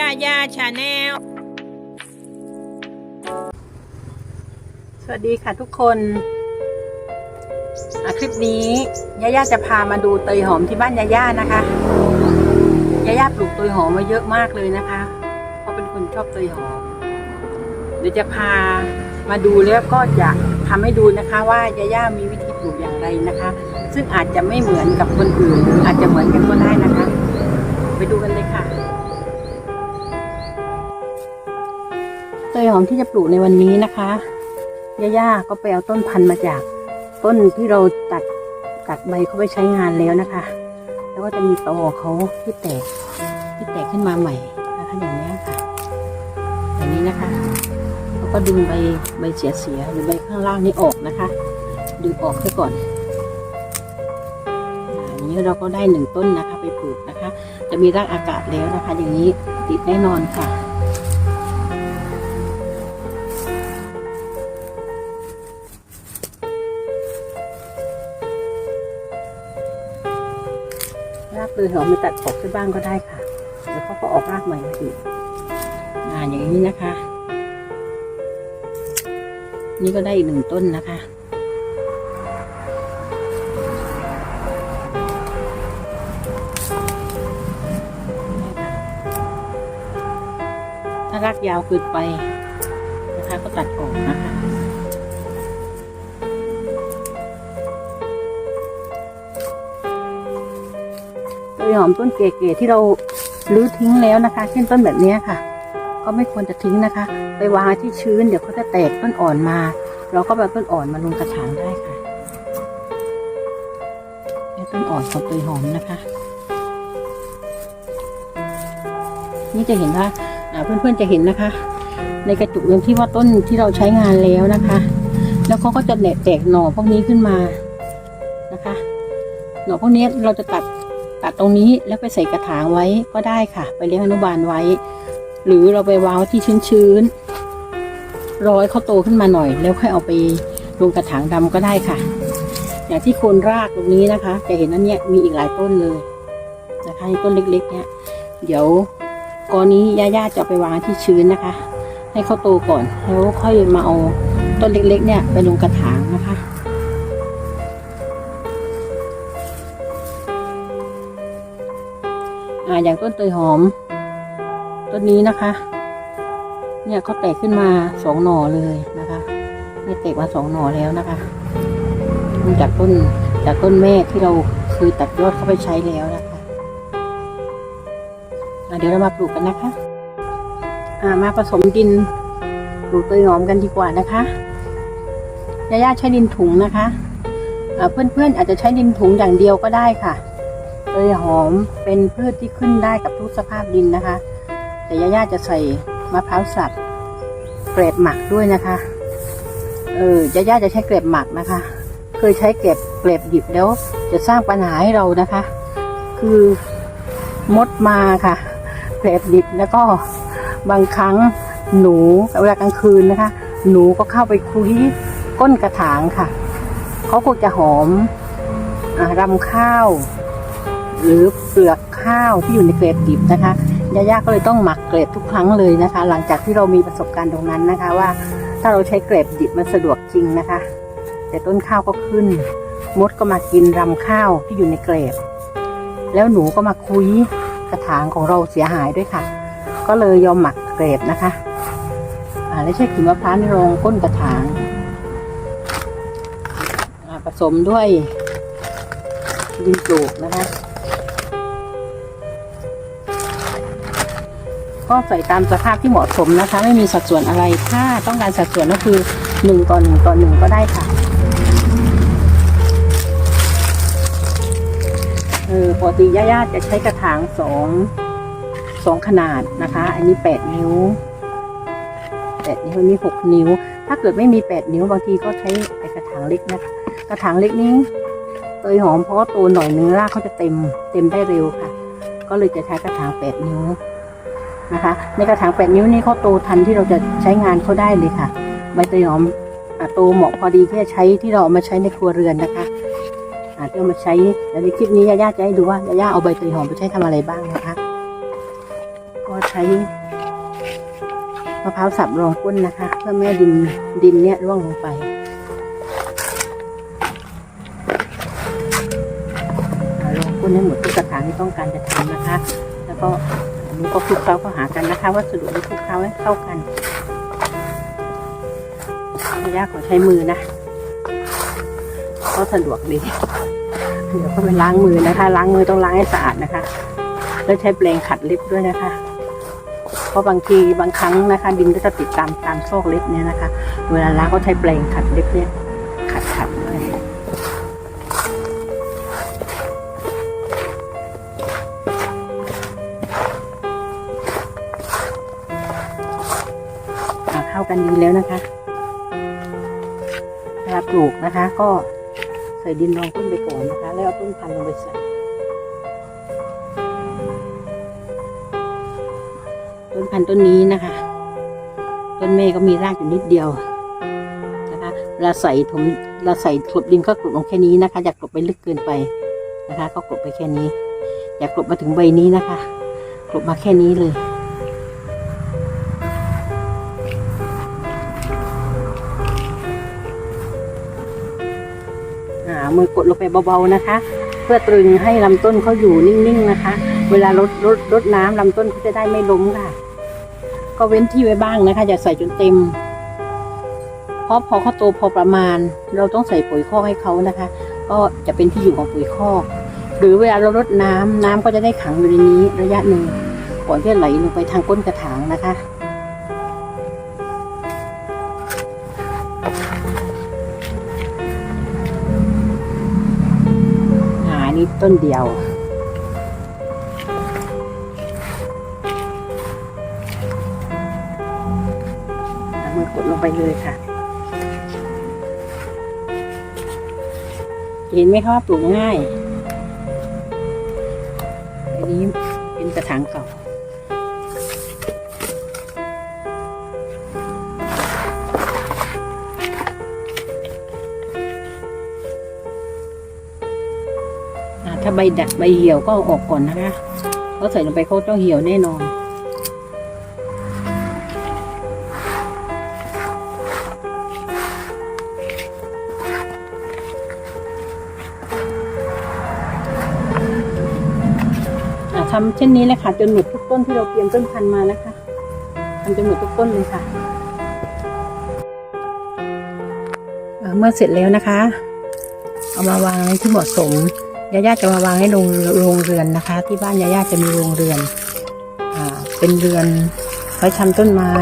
ย่าย่าชาแนล สวัสดีค่ะทุกคนคลิปนี้ย่าย่าจะพามาดูเตยหอมที่บ้านย่าย่านะคะย่าย่าปลูกเตยหอมมาเยอะมากเลยนะคะ เพราะเป็นคนชอบเตยหอม เดี๋ยวจะพามาดูแล้วก็จะทำให้ดูนะคะ ว่าย่าย่ามีวิธีปลูกอย่างไรนะคะ ซึ่งอาจจะไม่เหมือนกับคนอื่น อาจจะเหมือนกันก็ได้นะคะ ไปดูกันเลยค่ะ หอมที่จะปลูกในวันนี้นะคะย่าๆก็ไปเอาต้นพันธุ์มาจาก ต้นที่เราตัดตัดใบเขาไปใช้งานแล้วนะคะ แล้วก็จะมีตอเขาที่แตกที่แตกขึ้นมาใหม่นะคะอย่างนี้ค่ะอย่างนี้นะคะแล้วก็ดึงใบใบเสียๆหรือใบข้างล่างนี้ออกนะคะ ดึงออกซะก่อนอย่างนี้เราก็ได้หนึ่งต้นนะคะ ไปปลูกนะคะ จะมีรากอากาศแล้วนะคะ อย่างนี้ติดแน่นอนค่ะ รากเลยหอมไปตัดออกที่บ้างก็ได้ค่ะเดี๋ยวเขาก็ออกรากใหม่มาอีกอ่าอย่างนี้นะคะ นี่ก็ได้อีกหนึ่งต้นนะคะถ้ารากยาวเกินไปนะคะก็ตัดออกนะคะ อมต้นเก๋ๆที่เรารื้อทิ้งแล้วนะคะ เช่นต้นแบบนี้ค่ะ ก็ไม่ควรจะทิ้งนะคะ ไปวางที่ชื้นเดี๋ยวเขาจะแตกต้นอ่อนมา เราก็แบบต้นอ่อนมาลงกระถางได้ค่ะต้นอ่อนของต้นหอมนะคะ นี่จะเห็นว่าเพื่อนๆจะเห็นนะคะ ในกระจุกหนึ่งที่ว่าต้นที่เราใช้งานแล้วนะคะ แล้วเขาก็จะแหนแตกหน่อพวกนี้ขึ้นมานะคะ หน่อพวกนี้เราจะตัด ตัดตรงนี้แล้วไปใส่กระถางไว้ก็ได้ค่ะ ไปเลี้ยงอนุบาลไว้ หรือเราไปวางไว้ที่ชื้นๆรอให้เขาโตขึ้นมาหน่อย แล้วค่อยเอาไปลงกระถางดำก็ได้ค่ะ อย่างที่โคนรากตรงนี้นะคะ จะเห็นอันเนี้ยมีอีกหลายต้นเลยนะคะต้นเล็กๆ เนี้ยเดี๋ยวกอนี้ย่าๆจะไปวางที่ชื้นนะคะ ให้เขาโตก่อนแล้วค่อยมาเอาต้นเล็กๆ เนี่ยไปลงกระถางนะคะ อ่าอย่างต้นเตยหอม ต้นนี้นะคะ เนี่ยเขาแตกขึ้นมาสองหน่อเลยนะคะเนี่ยแตกมาสองหน่อแล้วนะคะจากต้นจากต้นแม่ที่เราเคยตัดยอดเข้าไปใช้แล้วนะคะอ่าเดี๋ยวเรามาปลูกกันนะคะามาผสมดินปลูกเตยหอมกันดีกว่านะคะย่าๆใช้ดินถุงนะคะเพื่อนๆอาจจะใช้ดินถุงอย่างเดียวก็ได้ค่ะ เตยหอมเป็นพืชที่ขึ้นได้กับทุกสภาพดินนะคะ แต่ย่าจะใส่มะพร้าวสับเกรบหมักด้วยนะคะ เออย่าจะใช้เกรบหมักนะคะ เคยใช้เกรบเกรบดิบแล้ว จะสร้างปัญหาให้เรานะคะ คือมดมาค่ะ เกรบดิบแล้วก็บางครั้งหนูเวลากลางคืนนะคะ หนูก็เข้าไปคุยก้นกระถางค่ะเขาคงจะหอมอรำข้าว หรือเปลือกข้าวที่อยู่ในเกล็ดดิบนะคะยาย่าก็เลยต้องหมักเกล็ดทุกครั้งเลยนะคะ หลังจากที่เรามีประสบการณ์ตรงนั้นนะคะว่า ถ้าเราใช้เกล็ดดิบมันสะดวกจริงนะคะ แต่ต้นข้าวก็ขึ้น มดก็มากินรำข้าวที่อยู่ในเกล็ดแล้วหนูก็มาคุยกระถางของเราเสียหายด้วยค่ะ ก็เลยยอมหมักเกล็ดนะคะอ่าแล้วใช้ขิมมะพร้าวในรองก้นกระถางผสมด้วยดินปลูกนะคะ ก็ใส่ตามสภาพที่เหมาะสมนะคะ ไม่มีสัดส่วนอะไร ถ้าต้องการสัดส่วนก็คือหนึ่งต่อหนึ่งต่อหนึ่งก็ได้ค่ะเออปกติย่าๆจะใช้กระถางสองสองขนาดนะคะ อันนี้แปดนิ้วแปดนิ้วอันนี้หกนิ้ว ถ้าเกิดไม่มีแปดนิ้วบางทีก็ใช้ไอกระถางเล็กนะคะกระถางเล็กนี้เตยหอมเพราะว่าโตหน่อยเนื้อรากเขาจะเต็มเต็มได้เร็วค่ะ ก็เลยจะใช้กระถางแปดนิ้ว นะคะในกระถางแปดนิ้วนี่เขาโตทันที่เราจะใช้งานเขาได้เลยค่ะ ใบเตยหอมโตเหมาะพอดีที่จะใช้ที่เราเอามาใช้ในครัวเรือนนะคะอะที่เอามาใช้แล้วในคลิปนี้ย่าๆจะให้ดูว่าย่าๆเอาใบเตยหอมไปใช้ทำอะไรบ้างนะคะ ก็ใช้มะพร้าวสับรองก้นนะคะ เพื่อไม่ให้ดินดินเนี่ยร่วงลงไปรองก้นให้หมดทุกกระถางที่ต้องการจะทำนะคะ แล้วก็ นี้ก็คลุกเคล้าเข้าหากันนะคะ วัสดุที่คลุกเคล้าให้เข้ากันระยะขอใช้มือนะก็สะดวกดีเดี๋ยวก็ไปล้างมือนะคะ ล้างมือต้องล้างให้สะอาดนะคะ แล้วใช้แปรงขัดเล็บด้วยนะคะ เพราะบางทีบางครั้งนะคะ ดินก็จะติดตามตามซอกเล็บเนี่ยนะคะ เวลาล้างก็ใช้แปรงขัดเล็บเนี่ย ขัดขัด กันดีแล้วนะคะเวลาปลูกนะคะ ก็ใส่ดินรองต้นไปก่อนนะคะ แล้วเอาต้นพันธุ์ลงไปใส่ต้นพันธุ์ต้นนี้นะคะ ต้นเมฆก็มีรากอยู่นิดเดียวนะคะเราใส่ถมเราใส่กลบดินก็กลบลงแค่นี้นะคะ อย่ากกลบไปลึกเกินไปนะคะ ก็กลบไปแค่นี้ อย่ากลบมาถึงใบนี้นะคะกลบมาแค่นี้เลย มือกดลงไปเบาๆนะคะ เพื่อตรึงให้ลำต้นเขาอยู่นิ่งๆนะคะ เวลารดรดรดน้ำลำต้นเขาจะได้ไม่ล้มค่ะ ก็เว้นที่ไว้บ้างนะคะอย่าใส่จนเต็มเพราะพอเขาโตพอประมาณ เราต้องใส่ปุ๋ยคอกให้เขานะคะ ก็จะเป็นที่อยู่ของปุ๋ยคอกหรือเวลาเรารดน้ำน้ำก็จะได้ขังอยู่ในนี้ระยะหนึ่งก่อนที่จะไหลลงไปทางก้นกระถางนะคะ ต้นเดียวเอามือกดลงไปเลยค่ะ เห็นไหมคะว่าปลูกง่าย อันนี้เป็นกระถางเก่าาใบดักใบเหี่ยวก็ออกก่อนนะคะเพราะใส่ลงไปเขาต้องเหี่ยวแน่นอน ทำเช่นนี้เลยค่ะจนหมดทุกต้นที่เราเตรียมต้นพันธุ์มานะคะทำจนหมดทุกต้นเลยค่ะเมื่อเสร็จแล้วนะคะ เอามาวางในที่เหมาะสม ยาย่าจะมาวางให้โรงโรงเรือนนะคะ ที่บ้านยาย่าจะมีโรงเรือนอ่าเป็นเรือนไว้ทำต้นไม้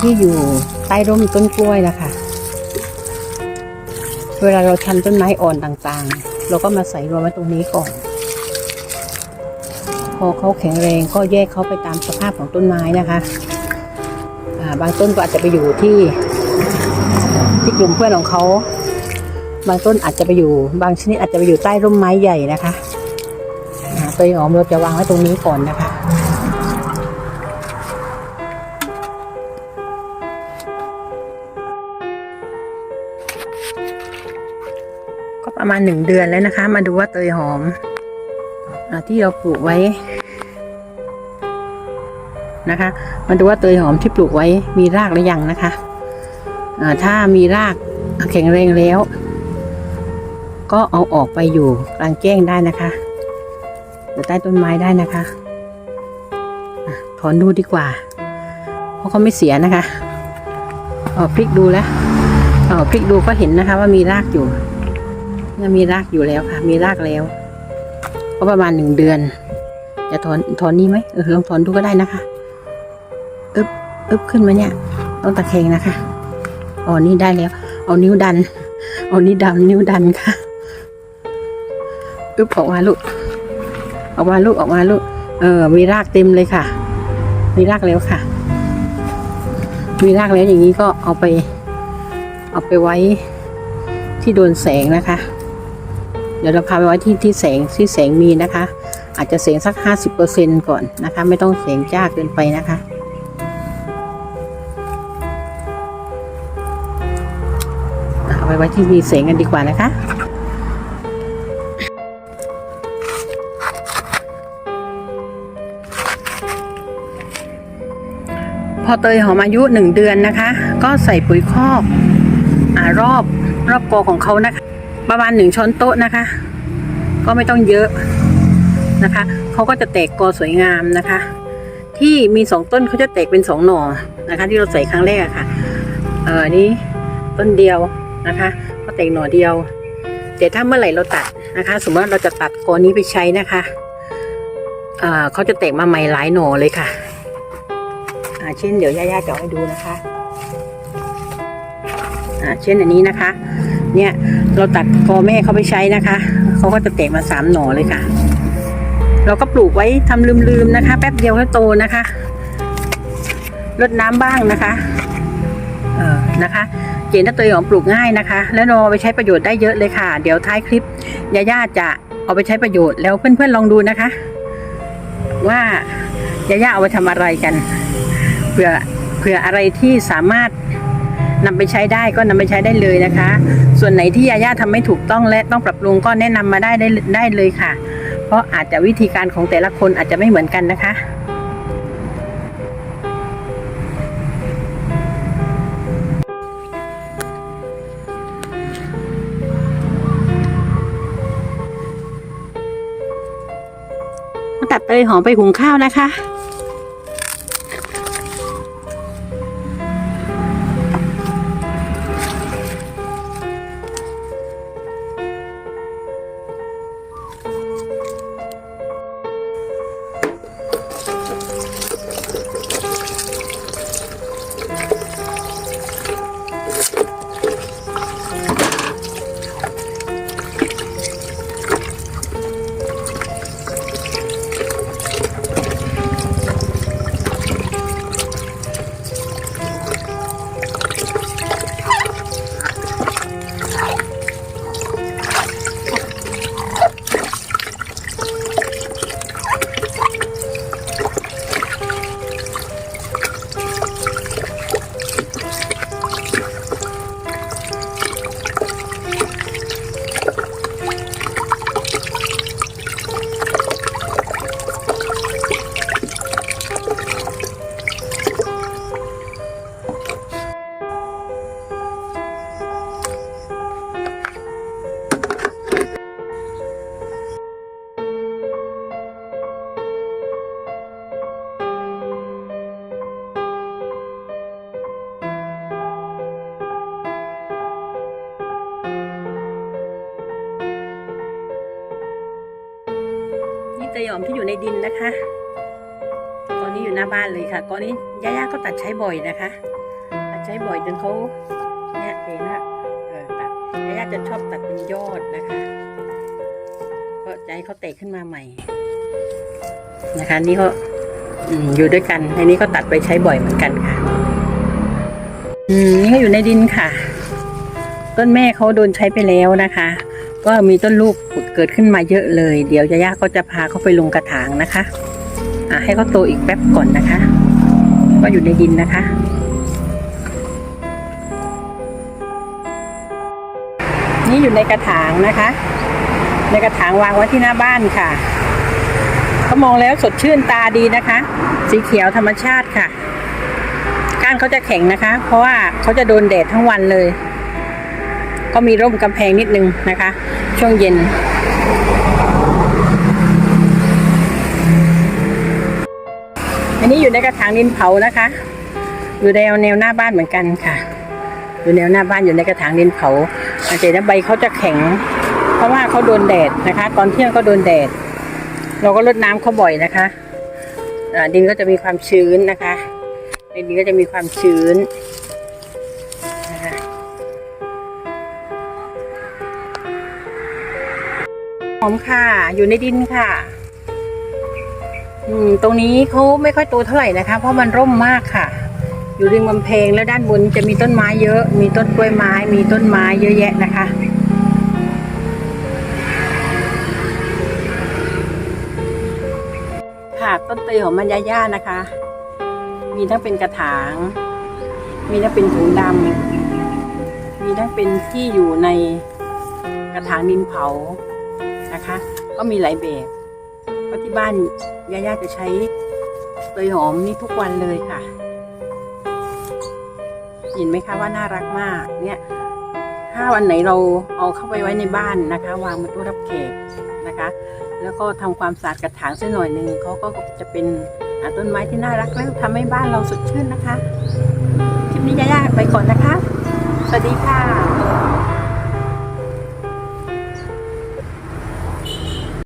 ที่อยู่ใต้ร่มต้นกล้วยนะคะ เวลาเราทำต้นไม้อ่อนต่างๆ เราก็มาใส่รวมไว้ตรงนี้ก่อน พอเขาแข็งแรงก็แยกเขาไปตามสภาพของต้นไม้นะคะบางต้นก็อาจจะไปอยู่ที่ที่กลุ่มเพื่อนของเขา บางต้นอาจจะไปอยู่ บางชนิดอาจจะไปอยู่ใต้ร่มไม้ใหญ่นะคะตัวหอมเราจะวางไว้ตรงนี้ก่อนนะคะก็ประมาณหนึ่งเดือนแล้วนะคะ มาดูว่าเตยหอมอที่เราปลูกไว้นะคะ มาดูว่าเตยหอมที่ปลูกไว้มีรากหรือยังนะคะถ้ามีรากแข็งแรงแล้ว ก็เอาออกไปอยู่กลางแจ้งได้นะคะอยู่ใต้ต้นไม้ได้นะคะถอนดูดีกว่า เพราะเขาไม่เสียนะคะเอาพลิกดูแล้วเอาพลิกดูก็เห็นนะคะ ว่ามีรากอยู่เนี่ยมีรากอยู่แล้วค่ะ มีรากแล้ว ก็ประมาณหนึ่งเดือนจะถอนถอนนี้ไหมเออลองถอนดูก็ได้นะคะอึบอึบขึ้นมาเนี่ย ต้องตะแคงนะคะอ๋อนี่ได้แล้ว เอานิ้วดัน เอานิ้วดันนิ้วดันค่ะ อึบออกมาลูก ออกมาลูกออกมาลูก เออ มีรากเต็มเลยค่ะ มีรากแล้วค่ะ มีรากแล้วอย่างนี้ก็เอาไป เอาไปไว้ที่โดนแสงนะคะ เดี๋ยวเราพาไปไว้ที่ที่แสงที่แสงมีนะคะ อาจจะแสงสักห้าสิบเปอร์เซ็นก่อนนะคะ ไม่ต้องแสงจ้าเกินไปนะคะเอาไปไว้ที่มีแสงกันดีกว่านะคะ พอเตยหอมอายุหนึ่งเดือนนะคะ ก็ใส่ปุ๋ยคอกอรอบรอบกอของเขานะคะ ประมาณหนึ่งช้อนโต๊ะนะคะ ก็ไม่ต้องเยอะนะคะเขาก็จะแตกกอสวยงามนะคะ ที่มีสองต้นเขาจะแตกเป็นสองหน่อนะคะ ที่เราใส่ครั้งแรกอะค่ะเออนี่ต้นเดียวนะคะก็แตกหน่อเดียวแต่ถ้าเมื่อไหร่เราตัดนะคะ สมมติว่าเราจะตัดกอนี้ไปใช้นะคะเเขาจะแตกมาใหม่หลายหน่อเลยค่ะาเช่นเดี๋ยวย่าๆจะให้ดูนะคะอ่าเช่นอันนี้นะคะ เนี่ยเราตัดกอแม่เขาไปใช้นะคะเขาก็จะแตกมาสามหน่อเลยค่ะ เราก็ปลูกไว้ทำลืมๆนะคะ แป๊บเดียวก็โตนะคะรดน้ำบ้างนะคะเออนะคะเจนถ้าเตยหอมปลูกง่ายนะคะ แล้วเราไปใช้ประโยชน์ได้เยอะเลยค่ะ เดี๋ยวท้ายคลิปยาย่าจะเอาไปใช้ประโยชน์แล้วเพื่อนๆลองดูนะคะ ว่ายาย่าเอาไปทำอะไรกัน เผื่อเผื่ออะไรที่สามารถนำไปใช้ได้ก็นำไปใช้ได้เลยนะคะ ส่วนไหนที่ยาย่าทำไม่ถูกต้องและต้องปรับปรุงก็แนะนำมาได้ได้ได้เลยค่ะ เพราะอาจจะวิธีการของแต่ละคนอาจจะไม่เหมือนกันนะคะตัดเตยหอมไปหุงข้าวนะคะ นี้อยู่หน้าบ้านเลยค่ะก้อนนี้ย่าๆก็ตัดใช้บ่อยนะคะ ตัดใช้บ่อยจนเขาเนี่ยเห็นว่าเออตัดย่าๆจะชอบตัดเป็นยอดนะคะก็จะให้เขาเตะขึ้นมาใหม่ นะคะ นี่เขาอืมอยู่ด้วยกันในนี้ก็ตัดไปใช้บ่อยเหมือนกันค่ะ อืมนี่ก็อยู่ในดินค่ะ ต้นแม่เขาโดนใช้ไปแล้วนะคะ ก็มีต้นลูกเกิดขึ้นมาเยอะเลย เดี๋ยวยาย่าก็จะพาเขาไปลงกระถางนะคะ อะให้เขาโตอีกแป๊บก่อนนะคะ ก็อยู่ในดินนะคะ นี่อยู่ในกระถางนะคะ ในกระถางวางไว้ที่หน้าบ้านค่ะเขามองแล้วสดชื่นตาดีนะคะ สีเขียวธรรมชาติค่ะก้านเขาจะแข็งนะคะ เพราะว่าเขาจะโดนแดดทั้งวันเลย ก็มีร่มกำแพงนิดนึงนะคะ ช่วงเย็น อันนี้อยู่ในกระถางดินเผานะคะ อยู่แนวแนวหน้าบ้านเหมือนกันค่ะ อยู่แนวหน้าบ้านอยู่ในกระถางดินเผาอาจจะนะใบเขาจะแข็ง เพราะว่าเขาโดนแดดนะคะ ตอนเที่ยงก็โดนแดด เราก็รดน้ำเขาบ่อยนะคะดินก็จะมีความชื้นนะคะในดินก็จะมีความชื้นหอมค่ะ อยู่ในดินค่ะ อืมตรงนี้เขาไม่ค่อยโตเท่าไหร่นะคะ เพราะมันร่มมากค่ะ อยู่ริมกำแพงแล้วด้านบนจะมีต้นไม้เยอะ มีต้นกล้วยไม้ มีต้นไม้เยอะแยะนะคะ ค่ะต้นเตยของมันย่าๆนะคะ มีทั้งเป็นกระถาง มีทั้งเป็นถุงดำมีทั้งเป็นที่อยู่ในกระถางดินเผานะคะ ก็มีหลายแบบ ก็ที่บ้านย่าจะใช้เตยหอมนี่ทุกวันเลยค่ะ เห็นไหมคะว่าน่ารักมากเนี่ยถ้าวันไหนเราเอาเข้าไปไว้ในบ้านนะคะ วางบนตู้รับแขกนะคะ แล้วก็ทำความสะอาดกระถางสักหน่อยหนึ่งเขาก็จะเป็นต้นไม้ที่น่ารักแล้วทำให้บ้านเราสดชื่นนะคะคลิปนี้ยายาไปก่อนนะคะ สวัสดีค่ะ